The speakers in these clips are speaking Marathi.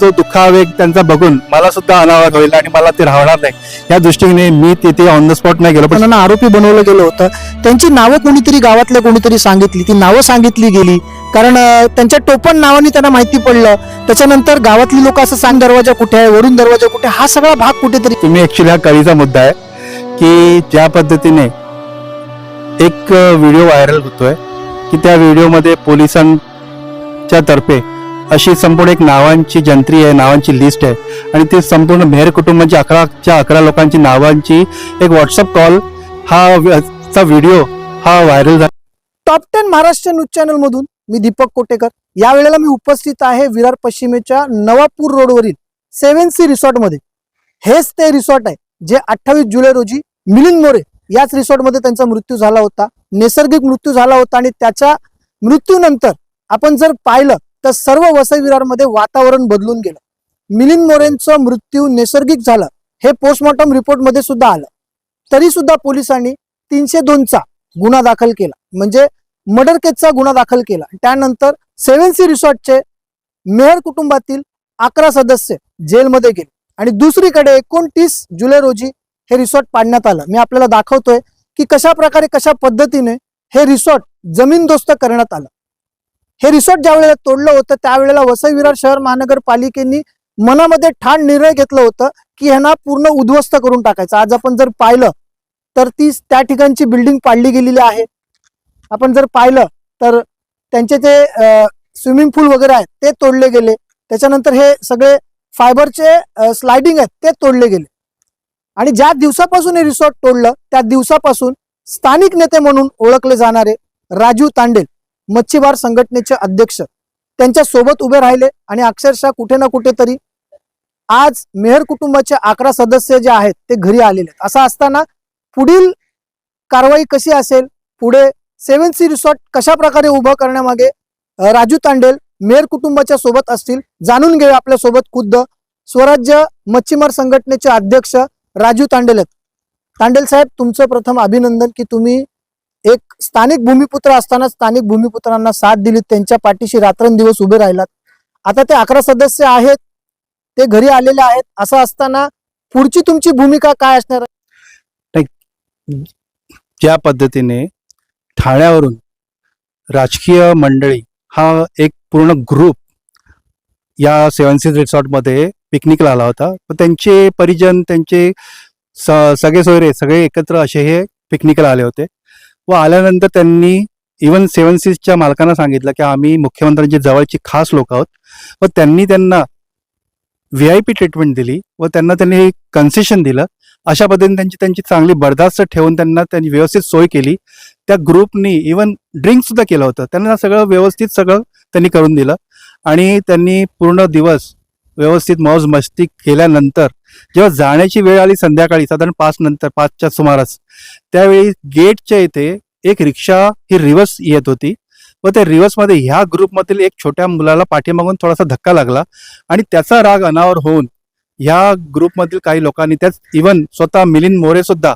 जो दुःखावेग त्यांचा बघून मला सुद्धा अनावत होईल आणि मला ते राहणार नाही. या दृष्टीने मी तिथे ऑन द स्पॉट नाही गेलो. पण त्यांना आरोपी बनवलं गेलं होतं. त्यांची नावं कोणीतरी गावातल्या कोणीतरी सांगितली. ती नावं सांगितली गेली. कारण त्यांच्या टोपण नावाने त्यांना माहिती पडलं. त्याच्यानंतर गावातली लोक असं सांग दरवाजा कुठे आहे वरून दरवाजा कुठे हा सगळा भाग कुठेतरी तुम्ही ऍक्च्युली हा कळीचा मुद्दा आहे की ज्या पद्धतीने एक व्हिडिओ व्हायरल होतोय की त्या व्हिडिओमध्ये पोलिसांच्या तर्फे अशी संपूर्ण एक नावांची जंत्री आहे नावांची लिस्ट आहे. आणि ते संपूर्ण मेहर कुटुंबाची अकराच्या अकरा लोकांची नावांची एक व्हॉट्सअप कॉल हा चा व्हिडिओ हा व्हायरल झाला. Top ten Maharashtra news channel मधून मी दीपक कोटेकर. या वेळेला मी उपस्थित आहे विरार पश्चिमेच्या नवापूर रोडवरील सेव्हन सी रिसॉर्टमध्ये हेच ते रिसॉर्ट आहे जे अठ्ठावीस जुलै रोजी मिलिंद मोरे याच रिसॉर्टमध्ये त्यांचा मृत्यू झाला होता. नैसर्गिक मृत्यू झाला होता आणि त्याच्या मृत्यूनंतर आपण जर पाहिलं तर सर्व वसईविरारमध्ये वातावरण बदलून गेलं. मिलिंद मोरेंचा मृत्यू नैसर्गिक झालं. हे पोस्टमॉर्टम रिपोर्टमध्ये सुद्धा आलं. तरी सुद्धा पोलिसांनी तीनशे दोनचा गुन्हा दाखल केला. म्हणजे मर्डर केसचा गुन्हा दाखल केला. त्यानंतर सेव्हन सी रिसॉर्टचे मेहर कुटुंबातील अकरा सदस्य जेलमध्ये गेले. आणि दुसरीकडे एकोणतीस जुलै रोजी हे रिसॉर्ट पाडण्यात आलं. मी आपल्याला दाखवतोय की कशा प्रकारे कशा पद्धतीने हे रिसॉर्ट जमीनदोस्त करण्यात आलं. हे रिसॉर्ट ज्या वेळेला तोडलं होतं त्यावेळेला वसई विरार शहर महानगरपालिकेने मनामध्ये ठाण निर्णय घेतलं होतं की ह्यांना पूर्ण उद्ध्वस्त करून टाकायचं. आज आपण जर पाहिलं तर ती त्या ठिकाणची बिल्डिंग पाडली गेलेली आहे. आपण जर पाहिलं तर त्यांचे जे स्विमिंग पूल वगैरे आहेत ते तोडले गेले. त्याच्यानंतर हे सगळे फायबरचे स्लायडिंग आहेत ते तोडले गेले. आणि ज्या दिवसापासून हे रिसॉर्ट तोडलं त्या दिवसापासून स्थानिक नेते म्हणून ओळखले जाणारे राजू तांडेल मच्छीमार संघटनेचे अध्यक्ष त्यांच्यासोबत उभे राहिले आणि अक्षरशः कुठे ना कुठेतरी आज मेहर कुटुंबाचे अकरा सदस्य जे आहेत ते घरी आलेले आहेत. असं असताना पुढील कारवाई कशी असेल? पुढे सेव्हन सी रिसॉर्ट कशा प्रकारे उभं करण्यामागे राजू तांडेल मेहर कुटुंबाच्या सोबत असतील जाणून घेऊ आपल्यासोबत खुद्द स्वराज्य मच्छीमार संघटनेचे अध्यक्ष राजू तांडेल आहेत. तांडेल साहेब तुमचं प्रथम अभिनंदन की तुम्ही एक स्थानिक भूमिपुत्र असताना स्थानिक भूमिपुत्रांना साथ दिली. त्यांच्या पाठीशी रात्रंदिवस उभे राहिलात. आता ते अकरा सदस्य आहेत. ते घरी आलेले आहेत. असं असताना पुढची तुमची भूमिका काय असणार? ज्या पद्धतीने ठाण्यावरून राजकीय मंडळी हा एक पूर्ण ग्रुप या सेवन सीज रिसॉर्टमध्ये पिकनिकला आला होता. पण त्यांचे परिजन त्यांचे स सगळे सोयरे सगळे एकत्र असे हे पिकनिकला आले होते. व आल्यानंतर त्यांनी इवन सेवन सीजच्या मालकांना सांगितलं की आम्ही मुख्यमंत्र्यांची जवळची खास लोक आहोत. व त्यांनी त्यांना व्ही आय पी ट्रीटमेंट दिली व त्यांना त्यांनी कन्सेशन दिलं. अशा पद्धतीने त्यांची त्यांची चांगली बर्दास्त ठेवून त्यांना त्यांनी व्यवस्थित सोय केली. त्या ग्रुपनी इवन ड्रिंक सुद्धा केलं होतं. त्यांना सगळं व्यवस्थित सगळं त्यांनी करून दिलं. आणि त्यांनी पूर्ण दिवस व्यवस्थित मौज मस्ती केल्यानंतर जेव्हा जाण्याची वेळ आली संध्याकाळी साधारण पाच नंतर पाचच्या सुमारास त्यावेळी गेटच्या इथे एक रिक्षा ही रिवर्स येत होती. व त्या रिवर्समध्ये ह्या ग्रुपमधील एक छोट्या मुलाला पाठीमागून थोडासा धक्का लागला आणि त्याचा राग अनावर होऊन ह्या ग्रुपमधील काही लोकांनी त्याच इवन स्वतः मिलिंद मोरे सुद्धा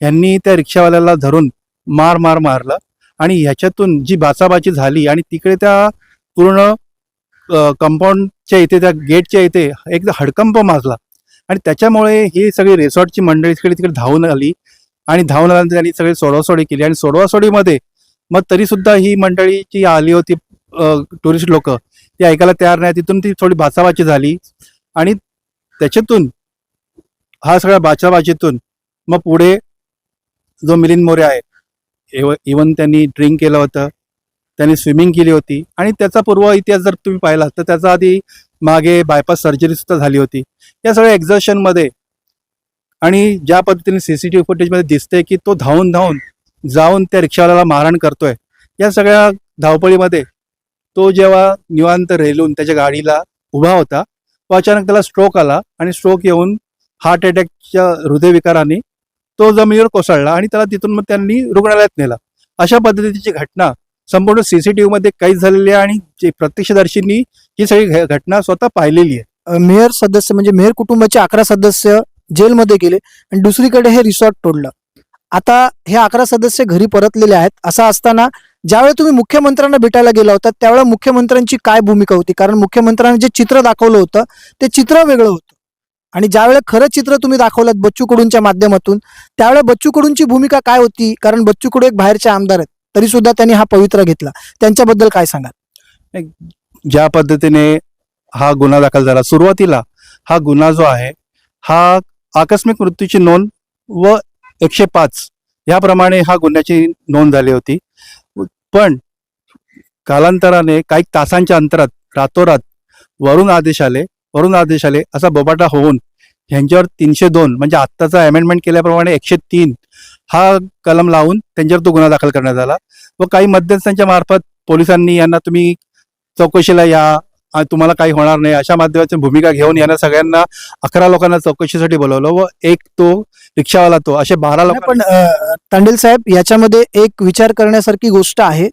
यांनी त्या रिक्षावाल्याला धरून मार मार मारला. आणि ह्याच्यातून जी बाचाबाची झाली आणि तिकडे त्या पूर्ण कंपाऊंड च्या इथे त्या गेटच्या इथे एकदा हडकंप माजला. आणि त्याच्यामुळे ही सगळी रिसॉर्टची मंडळी तिकडे तिकडे धावून आली. आणि धावून आल्यानंतर त्यांनी सगळी सोडवासोडी केली. आणि सोडवासोडीमध्ये मग तरी सुद्धा ही मंडळी जी आली होती टुरिस्ट लोक. ती ऐकायला तयार नाही. तिथून ती थोडी बाचाबाची झाली. आणि त्याच्यातून हा सगळ्या बाचाबाचीतून मग पुढे जो मिलिंद मोरे आहे इवन त्यांनी ड्रिंक केलं होतं. त्यांनी स्विमिंग केली होती. आणि त्याचा पूर्व इतिहास जर तुम्ही पाहिला तर त्याचा आधी मागे बायपास सर्जरी सुद्धा झाली होती. या सगळ्या एक्झर्शनमध्ये आणि ज्या पद्धतीने सी सी टी व्ही फुटेजमध्ये दिसते की तो धावून धावून जाऊन त्या रिक्षावाल्याला मारहाण करतोय या सगळ्या धावपळीमध्ये तो जेव्हा निवांत रेलून त्याच्या गाडीला उभा होता तो अचानक त्याला स्ट्रोक आला आणि स्ट्रोक येऊन हार्ट अटॅकच्या हृदयविकाराने तो जमिनीवर कोसळला आणि त्याला तिथून मग त्यांनी रुग्णालयात नेला. अशा पद्धतीची घटना संपूर्ण सीसीटीव्ही मध्ये कैद झालेली आहे आणि जे प्रत्यक्षदर्शींनी ही सगळी घटना स्वतः पाहिलेली आहे. मेयर मेहर सदस्य म्हणजे मेहर कुटुंबाचे अकरा सदस्य जेलमध्ये गेले आणि दुसरीकडे हे रिसॉर्ट तोडलं. आता हे अकरा सदस्य घरी परतलेले आहेत. असं असताना ज्यावेळी तुम्ही मुख्यमंत्र्यांना भेटायला गेला होता त्यावेळेला मुख्यमंत्र्यांची काय भूमिका होती? कारण मुख्यमंत्र्यांनी जे चित्र दाखवलं होतं ते चित्र वेगळं होतं. आणि ज्यावेळेला खरं चित्र तुम्ही दाखवलं बच्चू कडूंच्या माध्यमातून त्यावेळेला बच्चू कडूंची भूमिका काय होती? कारण बच्चू कडू एक बाहेरचे आमदार आहेत. तरी सुद्धा त्यांनी हा पवित्रा घेतला. त्यांच्याबद्दल काय सांगाल? ज्या पद्धतीने हा गुन्हा दाखल झाला सुरुवातीला हा गुन्हा जो आहे हा आकस्मिक मृत्यूची नोंद व एकशे पाच याप्रमाणे हा गुन्ह्याची नोंद झाली होती. पण कालांतराने काही तासांच्या अंतरात रातोरात वरून आदेश आले वरून आदेश आले असा बोबाटा होऊन ह्यांच्यावर तीनशे दोन म्हणजे आत्ताचा अमेंडमेंट केल्याप्रमाणे एकशे तीन हा कलम लावून त्यांच्यावर तो गुन्हा दाखल करण्यात आला. व काही मध्यस्थांच्या मार्फत पोलिसांनी यांना तुम्ही चौकशीला या तुम्हाला काही होणार नाही अशा माध्यमाची भूमिका घेऊन यांना सगळ्यांना अकरा लोकांना चौकशीसाठी बोलवलं व एक तो रिक्षावाला तो असे बारा लोक पण तांडेल साहेब याच्यामध्ये एक विचार करण्यासारखी गोष्ट आहे.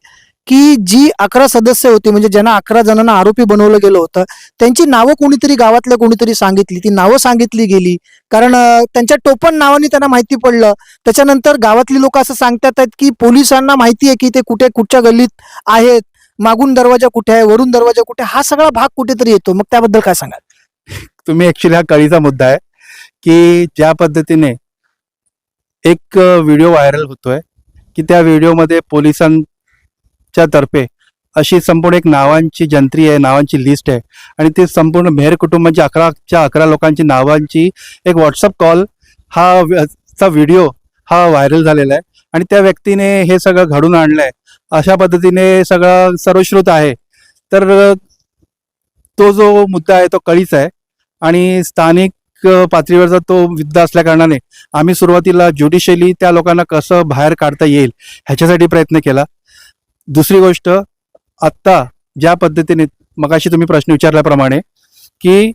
की जी अकरा सदस्य होती म्हणजे ज्यांना अकरा जणांना आरोपी बनवलं गेलं होतं त्यांची नावं कोणीतरी गावातल्या कोणीतरी सांगितली ती नावं सांगितली गेली. कारण त्यांच्या टोपण नावाने त्यांना माहिती पडलं. त्याच्यानंतर गावातली लोक असं सांगतात आहेत की पोलिसांना माहिती आहे की ते कुठे कुठच्या गल्लीत आहेत मागून दरवाजा कुठे आहे वरून दरवाजा कुठे हा सगळा भाग कुठेतरी येतो. मग त्याबद्दल काय सांगाल? तुम्ही ऍक्च्युली हा कळीचा मुद्दा आहे की ज्या पद्धतीने एक व्हिडिओ व्हायरल होतोय की त्या व्हिडिओमध्ये पोलिसां च्या तर्फे अशी संपूर्ण एक नावांची जंत्री आहे नावांची लिस्ट आहे. आणि ते संपूर्ण मेहर कुटुंबाची अकराच्या अकरा लोकांची नावांची एक व्हॉट्सअप कॉल हा चा व्हिडिओ हा व्हायरल झालेला आहे. आणि त्या व्यक्तीने हे सगळं घडून आणलंय. अशा पद्धतीने सगळं सर्वश्रुत आहे. तर तो जो मुद्दा आहे तो कळीच आहे. आणि स्थानिक पातळीवरचा तो मुद्दा असल्याकारणाने आम्ही सुरुवातीला ज्युडिशियली त्या लोकांना कसं बाहेर काढता येईल ह्याच्यासाठी प्रयत्न केला. दुसरी गोष्ट आत्ता ज्या पद्धतीने मगाशी तुम्ही प्रश्न विचारल्याप्रमाणे की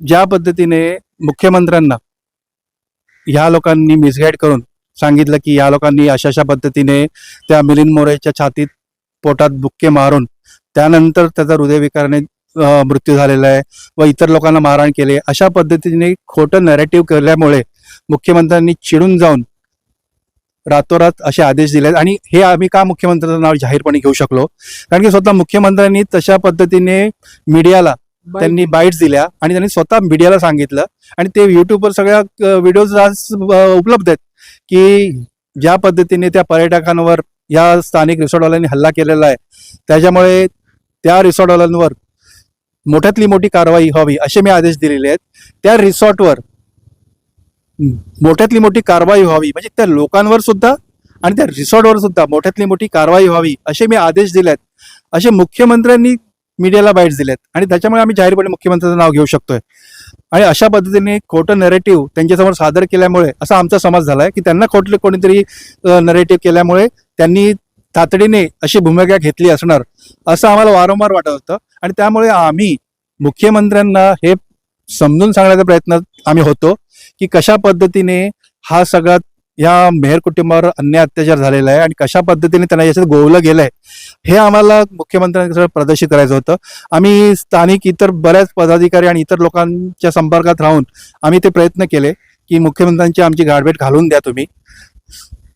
ज्या पद्धतीने मुख्यमंत्र्यांना ह्या लोकांनी मिसगाईड करून सांगितलं की या लोकांनी अशा अशा पद्धतीने त्या मिलिंद मोरेच्या छातीत पोटात बुक्के मारून त्यानंतर त्याचा हृदयविकाराने मृत्यू झालेला आहे व इतर लोकांना मारहाण केले अशा पद्धतीने खोटं नॅरेटिव्ह केल्यामुळे मुख्यमंत्र्यांनी चिडून जाऊन रातोरात असे आदेश दिले आणि हे आम्ही का मुख्यमंत्र्यांचं नाव जाहीरपणे घेऊ शकलो? कारण की स्वतः मुख्यमंत्र्यांनी तशा पद्धतीने मीडियाला त्यांनी बाईट्स दिल्या आणि त्यांनी स्वतः मीडियाला सांगितलं. आणि ते युट्यूबवर सगळ्या व्हिडिओज आज उपलब्ध आहेत. की ज्या पद्धतीने त्या पर्यटकांवर या स्थानिक रिसॉर्टवाल्यांनी हल्ला केलेला आहे त्याच्यामुळे त्या रिसॉर्टवाल्यांवर मोठ्यातली मोठी कारवाई व्हावी असे मी आदेश दिलेले आहेत. त्या रिसॉर्टवर मोठ्यातली मोठी कारवाई व्हावी. म्हणजे त्या लोकांवर सुद्धा आणि त्या रिसॉर्टवर सुद्धा मोठ्यातली मोठी कारवाई व्हावी असे मी आदेश दिलेत. असे मुख्यमंत्र्यांनी मीडियाला बाईट्स दिलेत. आणि त्याच्यामुळे आम्ही जाहीरपणे मुख्यमंत्र्यांचं नाव घेऊ शकतोय. आणि अशा पद्धतीने खोटं नरेटिव्ह त्यांच्यासमोर सादर केल्यामुळे असा आमचा समज झालाय की त्यांना खोटले कोणीतरी नरेटिव्ह केल्यामुळे त्यांनी तातडीने अशी भूमिका घेतली असणार असं आम्हाला वारंवार वाटत होतं. आणि त्यामुळे आम्ही मुख्यमंत्र्यांना हे समजून सांगण्याचा प्रयत्न आम्ही होतो. की कशा पद्धतीने हा सगळा या मेहर कुटुंबावर अन्याय अत्याचार झालेला आहे आणि कशा पद्धतीने त्यांना याच्यात गोवलं गेलंय हे आम्हाला मुख्यमंत्र्यांकडे प्रदर्शित करायचं होतं. आम्ही स्थानिक इतर बऱ्याच पदाधिकारी आणि इतर लोकांच्या संपर्कात राहून आम्ही ते प्रयत्न केले की मुख्यमंत्र्यांची आमची गाठभेट घालून द्या तुम्ही.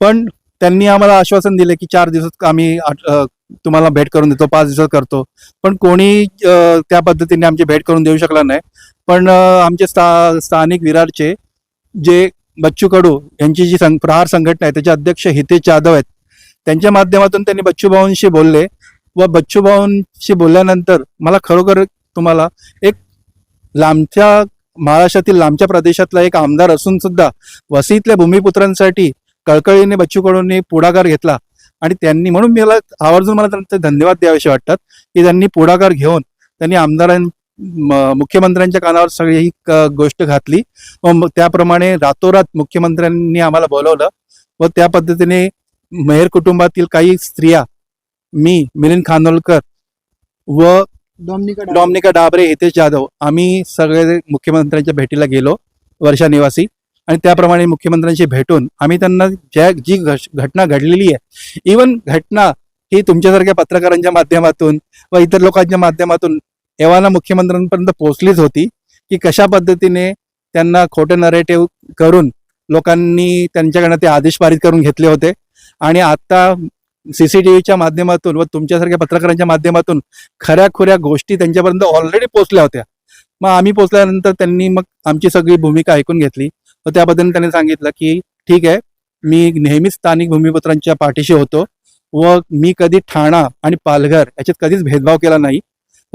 पण त्यांनी आम्हाला आश्वासन दिले की चार दिवसात आम्ही तुम्हाला भेट करून देतो पाच दिवसात करतो. पण कोणी त्या पद्धतीने आमची भेट करून देऊ शकला नाही. पण आमचे स्था स्थानिक विरारचे जे बच्चू कडू यांची जी सं प्रहार संघटना आहे त्याचे अध्यक्ष हितेश जाधव आहेत त्यांच्या माध्यमातून त्यांनी बच्चूभाऊंशी बोलले व बच्चूभाऊंशी बोलल्यानंतर मला खरोखर तुम्हाला एक लांबच्या महाराष्ट्रातील लांबच्या प्रदेशातला एक आमदार असून सुद्धा वसईतल्या भूमिपुत्रांसाठी कळकळीने बच्चू कडूंनी पुढाकार घेतला आणि त्यांनी म्हणून मला आवर्जून मला त्यांचे धन्यवाद द्यावेसे वाटतात की त्यांनी पुढाकार घेऊन त्यांनी आमदारां मुख्यमंत्र्यांच्या कानावर सगळी ही गोष्ट घातली. व त्याप्रमाणे रातोरात मुख्यमंत्र्यांनी आम्हाला बोलवलं व त्या पद्धतीने मेहर कुटुंबातील काही स्त्रिया मी मिलिंद खानोलकर व डॉमिनिका डाबरे. हितेश जाधव आम्ही सगळे मुख्यमंत्र्यांच्या भेटीला गेलो वर्षा निवासी. आणि त्याप्रमाणे मुख्यमंत्र्यांशी भेटून आम्ही त्यांना ज्या जी घटना घडलेली आहे इवन घटना ही तुमच्यासारख्या पत्रकारांच्या माध्यमातून व इतर लोकांच्या माध्यमातून एव्हाना मुख्यमंत्र्यांपर्यंत पोहोचलीच होती की कशा पद्धतीने त्यांना खोटं नरेटिव्ह करून लोकांनी त्यांच्याकडनं ते आदेश पारित करून घेतले होते. आणि आता व्हीच्या माध्यमातून व तुमच्यासारख्या पत्रकारांच्या माध्यमातून खऱ्या खुऱ्या गोष्टी त्यांच्यापर्यंत ऑलरेडी पोचल्या होत्या. मग आम्ही पोचल्यानंतर त्यांनी मग आमची सगळी भूमिका ऐकून घेतली. व त्याबद्दल त्यांनी सांगितलं की ठीक आहे मी नेहमीच स्थानिक भूमिपुत्रांच्या पाठीशी होतो व मी कधी ठाणा आणि पालघर याच्यात कधीच भेदभाव केला नाही.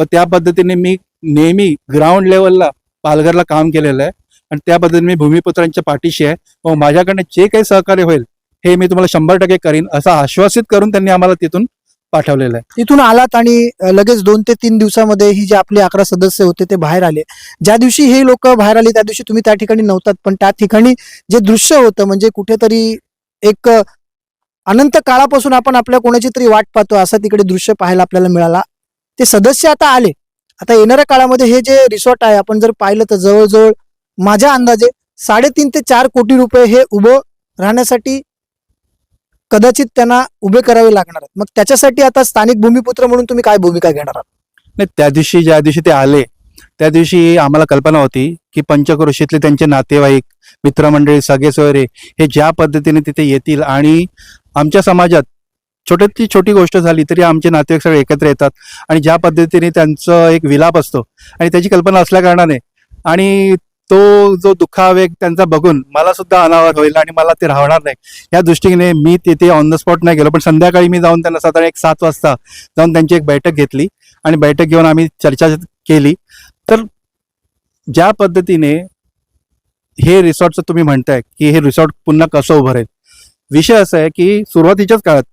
व त्या पद्धतीने मी नेहमी ग्राउंड लेवलला पालघरला काम केलेलं आहे. आणि त्या पद्धतीने मी भूमिपुत्रांच्या पाठीशी आहे. व माझ्याकडनं जे काही सहकार्य होईल हे मी तुम्हाला शंभर टक्के करीन असं आश्वासित करून त्यांनी आम्हाला तिथून पाठवलेलं आहे. तिथून आलात आणि लगेच दोन ते तीन दिवसामध्ये ही जे आपले अकरा सदस्य होते ते बाहेर आले. ज्या दिवशी हे लोक बाहेर आले त्या दिवशी तुम्ही त्या ठिकाणी नव्हतात. पण त्या ठिकाणी जे दृश्य होतं म्हणजे कुठेतरी एक अनंत काळापासून आपण आपल्या कोणाची तरी वाट पाहतो असं तिकडे दृश्य पाहायला आपल्याला मिळाला. ते सदस्य आता आले. आता येणाऱ्या काळामध्ये हे जे रिसॉर्ट आहे आपण जर पाहिलं तर जवळजवळ माझ्या अंदाजे साडेतीन ते चार कोटी रुपये हे उभं राहण्यासाठी कदाचित त्यांना उभे करावे लागणार आहेत. मग त्याच्यासाठी आता स्थानिक भूमिपुत्र म्हणून तुम्ही काय भूमिका घेणार आहात? नाही त्या दिवशी ज्या दिवशी ते आले त्या दिवशी आम्हाला कल्पना होती की पंचक्रोशीतले त्यांचे नातेवाईक मित्रमंडळी सगळे सोयरे हे ज्या पद्धतीने तिथे येतील आणि आमच्या समाजात छोट्यातली छोटी गोष्ट झाली तरी आमचे नातेवाईक सगळे एकत्र येतात आणि ज्या पद्धतीने त्यांचं एक विलाप असतो आणि त्याची कल्पना असल्या कारणाने आणि तो जो दुःखावेग त्यांचा बघून मला सुद्धा अनावर होईल आणि मला ते राहणार नाही. या दृष्टीने मी तिथे ऑन द स्पॉट नाही गेलो पण संध्याकाळी मी जाऊन त्यांना साधारण एक सात वाजता जाऊन त्यांची एक बैठक घेतली आणि बैठक घेऊन आम्ही चर्चा केली. तर ज्या पद्धतीने हे रिसॉर्टचं तुम्ही म्हणताय की हे रिसॉर्ट पुन्हा कसं उभं राहील? विषय असा आहे की सुरुवातीच्याच काळात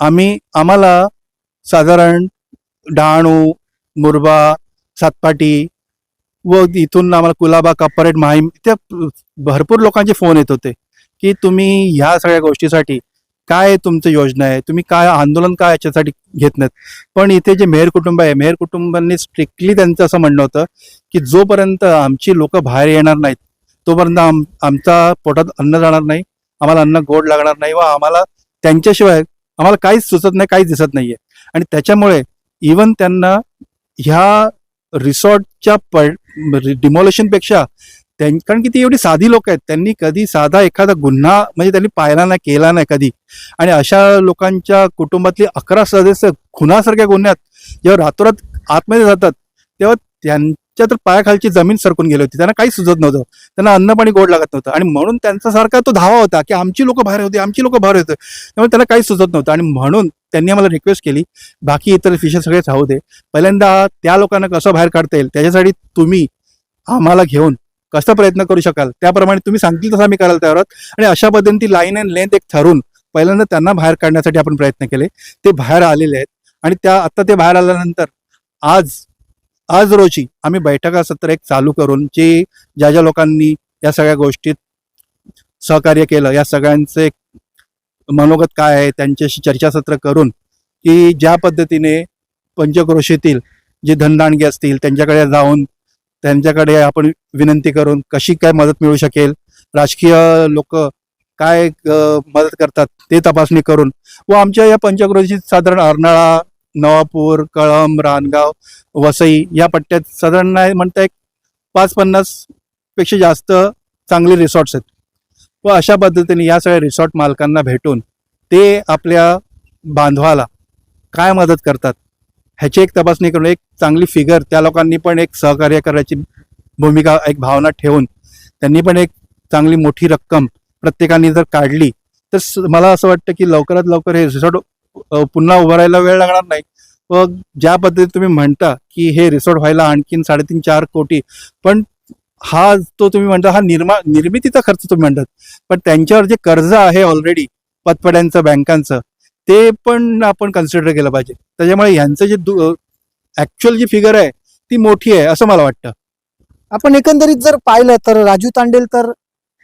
आम्ही आम्हाला साधारण डहाणू मुरबा सातपाटी व इथून आम्हाला कुलाबा कपरेट माहीम त्या भरपूर लोकांचे फोन येत होते की तुम्ही ह्या सगळ्या गोष्टीसाठी काय तुमचं योजना आहे? तुम्ही काय आंदोलन काय याच्यासाठी घेत नाहीत? पण इथे जे मेहर कुटुंब आहे मेहर कुटुंबांनी स्ट्रिक्टली त्यांचं असं म्हणणं होतं की जोपर्यंत आमची लोक बाहेर येणार नाहीत तोपर्यंत आम आमचा पोटात अन्न जाणार नाही आम्हाला अन्न गोड लागणार नाही व आम्हाला त्यांच्याशिवाय आम्हाला काहीच सुचत नाही काहीच दिसत नाहीये. आणि त्याच्यामुळे इवन त्यांना ह्या रिसॉर्टच्या डिमोलेशन म्हणजे पेक्षा त्यां कारण की ती एवढी साधी लोक आहेत. त्यांनी कधी साधा एखादा गुन्हा म्हणजे त्यांनी पाहिला नाही केला नाही कधी. आणि अशा लोकांच्या कुटुंबातली अकरा सदस्य खुनासारख्या गुन्ह्यात जेव्हा रातोरात आतमध्ये जातात तेव्हा त्यां त्यांच्या तर पायाखालची जमीन सरकून गेली होती. त्यांना काही सुचत नव्हतं. त्यांना अन्न पाणी गोड लागत नव्हतं. आणि म्हणून त्यांच्यासारखा तो धावा होता की आमची लोक बाहेर होती आमची लोक बाहेर होते. त्यामुळे त्यांना काही सुचत नव्हतं. आणि म्हणून त्यांनी आम्हाला रिक्वेस्ट केली बाकी इतर विषय सगळे राहू दे. पहिल्यांदा त्या लोकांना कसं बाहेर काढता येईल त्याच्यासाठी तुम्ही आम्हाला घेऊन कसा प्रयत्न करू शकाल त्याप्रमाणे तुम्ही सांगतील तसं आम्ही करायला तयार आहोत. आणि अशा पद्धतीने ती लाईन अँड लेंथ एक ठरवून पहिल्यांदा त्यांना बाहेर काढण्यासाठी आपण प्रयत्न केले. ते बाहेर आलेले आहेत. आणि त्या आत्ता ते बाहेर आल्यानंतर आज आज रोजी आम्ही बैठका सत्र एक चालू करून जे ज्या ज्या लोकांनी या सगळ्या गोष्टीत सहकार्य केलं या सगळ्यांचे एक मनोगत काय आहे त्यांच्याशी चर्चासत्र करून की ज्या पद्धतीने पंचक्रोशीतील जे धनदांडगे असतील त्यांच्याकडे जाऊन त्यांच्याकडे आपण विनंती करून कशी काय मदत मिळू शकेल राजकीय लोक काय मदत करतात ते तपासणी करून व आमच्या या पंचक्रोशीत साधारण अर्नाळा नवापूर कळंब रानगाव वसई या पट्ट्यात साधारण नाही म्हणता एक पाच पन्नासपेक्षा जास्त चांगले रिसॉर्ट्स आहेत. व अशा पद्धतीने या सगळ्या रिसॉर्ट मालकांना भेटून ते आपल्या बांधवाला काय मदत करतात ह्याची एक तपासणी करून एक चांगली फिगर त्या लोकांनी पण एक सहकार्य करायची भूमिका एक भावना ठेवून त्यांनी पण एक चांगली मोठी रक्कम प्रत्येकाने जर काढली तर मला असं वाटतं की लवकरात लवकर हे रिसॉर्ट पुन्हा उभारायला वेळ लागणार नाही. व ज्या पद्धतीत तुम्ही म्हणता की हे रिसॉर्ट व्हायला आणखीन साडेतीन चार कोटी पण हा तो तुम्ही म्हणता हा निर्मा निर्मितीचा खर्च तुम्ही म्हणतात. पण त्यांच्यावर जे कर्ज आहे ऑलरेडी पतपड्यांचं बँकांचं ते पण आपण कन्सिडर केलं पाहिजे. त्याच्यामुळे यांचं जे ॲक्च्युअल जी फिगर आहे ती मोठी आहे असं मला वाटतं. आपण एकंदरीत जर पाहिलं तर राजू तांडेल तर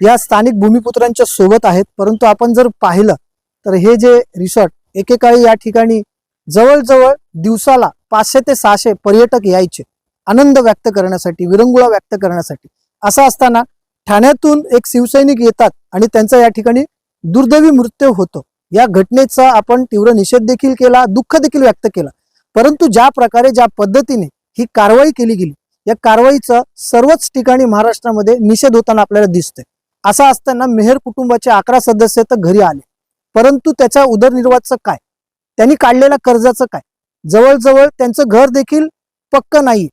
या स्थानिक भूमिपुत्रांच्या सोबत आहेत. परंतु आपण जर पाहिलं तर हे जे रिसॉर्ट एकेकाळी या ठिकाणी जवळजवळ दिवसाला पाचशे ते सहाशे पर्यटक यायचे. आनंद व्यक्त करण्यासाठी विरंगुळा व्यक्त करण्यासाठी. असं असताना ठाण्यातून एक शिवसैनिक येतात आणि त्यांचा या ठिकाणी दुर्दैवी मृत्यू होतो. या घटनेचा आपण तीव्र निषेध देखील केला दुःख देखील व्यक्त केला. परंतु ज्या प्रकारे ज्या पद्धतीने ही कारवाई केली गेली या कारवाईचा सर्वच ठिकाणी महाराष्ट्रामध्ये निषेध होताना आपल्याला दिसतोय. असं असताना मेहर कुटुंबाचे अकरा सदस्य तर घरी आले. परंतु त्याच्या उदरनिर्वाहाचं काय? त्यांनी काढलेल्या कर्जाचं काय? जवळजवळ त्यांचं घर देखील पक्क नाही.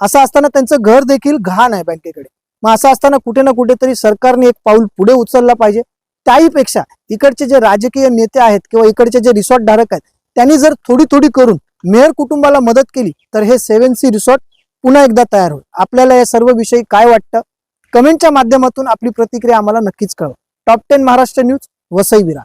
असं असताना त्यांचं घर देखील घाण आहे बँकेकडे. मग असं असताना कुठे ना कुठेतरी सरकारने एक पाऊल पुढे उचलला पाहिजे. त्याहीपेक्षा इकडचे जे राजकीय नेते आहेत किंवा इकडचे जे रिसॉर्ट धारक आहेत त्यांनी जर थोडी थोडी करून मेयर कुटुंबाला मदत केली तर हे सेव्हन सी रिसॉर्ट पुन्हा एकदा तयार होईल. आपल्याला या सर्व विषयी काय वाटतं? कमेंटच्या माध्यमातून आपली प्रतिक्रिया आम्हाला नक्कीच कळवा. Top ten Maharashtra news Vasai Virar